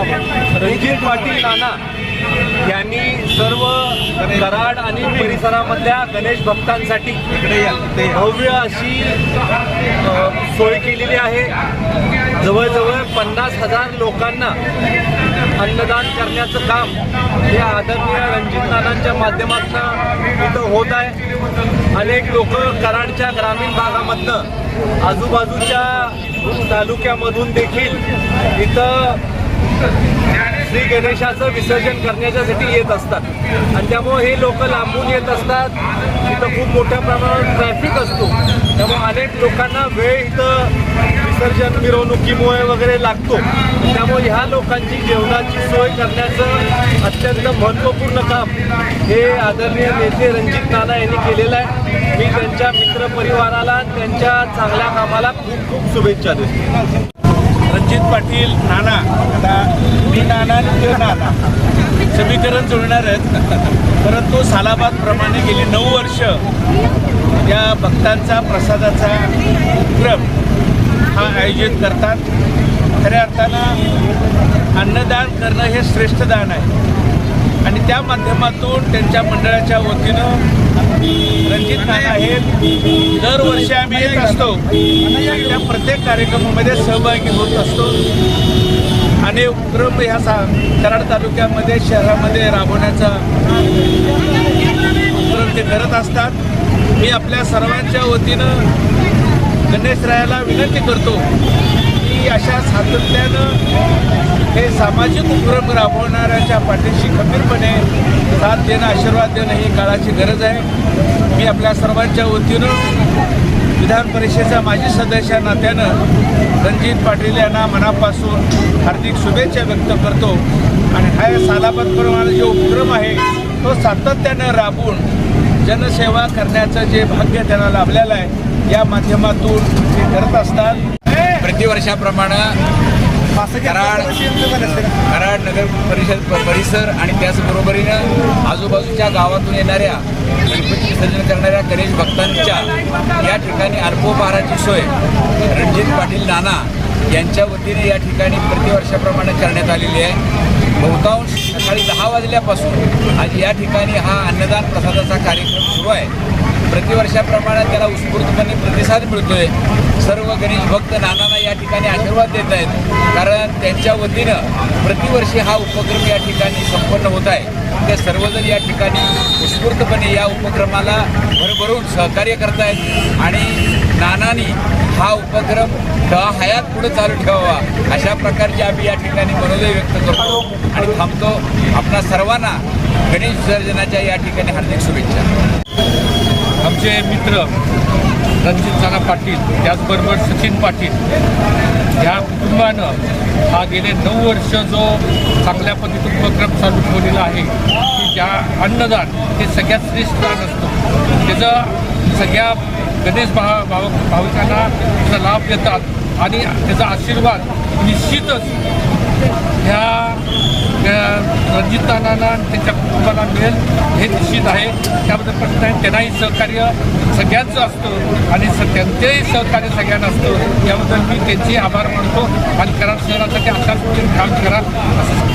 रणजित पाटील नाना यांनी सर्व कराड आणि परिसरामधल्या गणेश भक्तांसाठी भव्य अशी सोय केलेली आहे. जवळजवळ पन्नास हजार लोकांना अन्नदान करण्याचं काम हे आदरणीय रणजित नानांच्या माध्यमातून इथं होत आहे. अनेक लोक कराडच्या ग्रामीण भागामधनं आजूबाजूच्या तालुक्यामधून देखील इथं श्री गणेशाचं विसर्जन करण्याच्यासाठी येत असतात. आणि त्यामुळे हे लोक लांबून येत असतात. इथं खूप मोठ्या प्रमाणावर ट्रॅफिक असतो. त्यामुळे अनेक लोकांना वेळ इथं विसर्जन मिरवणुकीमुळे वगैरे लागतो. त्यामुळे ह्या लोकांची जेवणाची सोय करण्याचं अत्यंत महत्त्वपूर्ण काम हे आदरणीय नेते रणजित नाना यांनी केलेलं आहे. मी त्यांच्या मित्रपरिवाराला त्यांच्या चांगल्या कामाला खूप खूप शुभेच्छा देतो. रणजित पाटील नाना. आता मी नाना आणि नाना. समीकरण जुळणार आहेत. परंतु सालाबादप्रमाणे गेली नऊ वर्ष या भक्तांचा प्रसादाचा उपक्रम हा आयोजित करतात. खऱ्या अर्थानं अन्नदान करणं हे श्रेष्ठ दान आहे. आणि त्या माध्यमातून त्यांच्या मंडळाच्या वतीनं रणजित नाना हे दरवर्षी आम्ही येत असतो. आणि त्या प्रत्येक कार्यक्रमामध्ये सहभागी होत असतो. आणि उपक्रम ह्या सा कराड तालुक्यामध्ये शहरामध्ये राबवण्याचा उपक्रम ते करत असतात. मी आपल्या सर्वांच्या वतीनं गणेशरायाला विनंती करतो की अशा सातत्यानं हे सामाजिक उपक्रम राबवणाऱ्याच्या पाठीशी खंबीरपणे साथ देणं आशीर्वाद देणं ही काळाची गरज आहे. मी आपल्या सर्वांच्या वतीनं विधान परिषदेच्या माजी सदस्य नात्यानं रणजित पाटील यांना मनापासून हार्दिक शुभेच्छा व्यक्त करतो. आणि हा सालाबादप्रमाणे जो उपक्रम आहे तो सातत्यानं राबवून जनसेवा करण्याचं जे भाग्य त्यांना लाभलेलं आहे या माध्यमातून ते करत असतात. प्रतिवर्षाप्रमाणे कराड कराड नगर परिषद परिसर आणि त्याचबरोबरीनं आजूबाजूच्या गावातून येणाऱ्या गणपती विसर्जन करणाऱ्या गणेश भक्तांच्या या ठिकाणी अल्पोपहाराची सोय रणजित पाटील नाना यांच्या वतीने या ठिकाणी प्रतिवर्षाप्रमाणे करण्यात आलेली आहे. बहुतांश सकाळी दहा वाजल्यापासून आज या ठिकाणी हा अन्नदान प्रसादाचा कार्यक्रम सुरू आहे. प्रतिवर्षाप्रमाणे त्याला उत्स्फूर्तपणे प्रतिसाद मिळतोय. सर्व गणेश भक्त नानांना या ठिकाणी आशीर्वाद देत आहेत. कारण त्यांच्या वतीनं प्रतिवर्षी हा उपक्रम या ठिकाणी संपन्न होत आहे. ते सर्वजण या ठिकाणी उत्स्फूर्तपणे या उपक्रमाला भरभरून सहकार्य करतायत आणि नानांनी हा उपक्रम हयात पुढे चालू ठेवावा. अशा प्रकारची आम्ही या ठिकाणी मनोदय व्यक्त करतो आणि थांबतो. आपणा सर्वांना गणेश विसर्जनाच्या या ठिकाणी हार्दिक शुभेच्छा. आमचे मित्र रणजित सना पाटील त्याचबरोबर सचिन पाटील ह्या कुटुंबानं हा गेले नऊ वर्ष जो चांगल्या पद्धतीने उपक्रम चालू ठेवलेला आहे की ज्या अन्नदान हे सगळ्यात श्रेष्ठ दान असतं. त्याचं सगळ्या गणेश भाव भाव भाविकांना त्याचा लाभ देतात आणि त्याचा आशीर्वाद निश्चितच रणजित नानांना आणि त्यांच्या कुटुंबाला मिळेल हे निश्चित आहे. त्याबद्दल प्रश्न आहे. त्यांनाही सहकार्य सगळ्यांचं असतं आणि स त्यांचंही सहकार्य सगळ्यांना असतं. याबद्दल मी त्यांचे आभार मानतो. आणि कराड शहरासाठी अशाच पद्धतीने काम करा. असं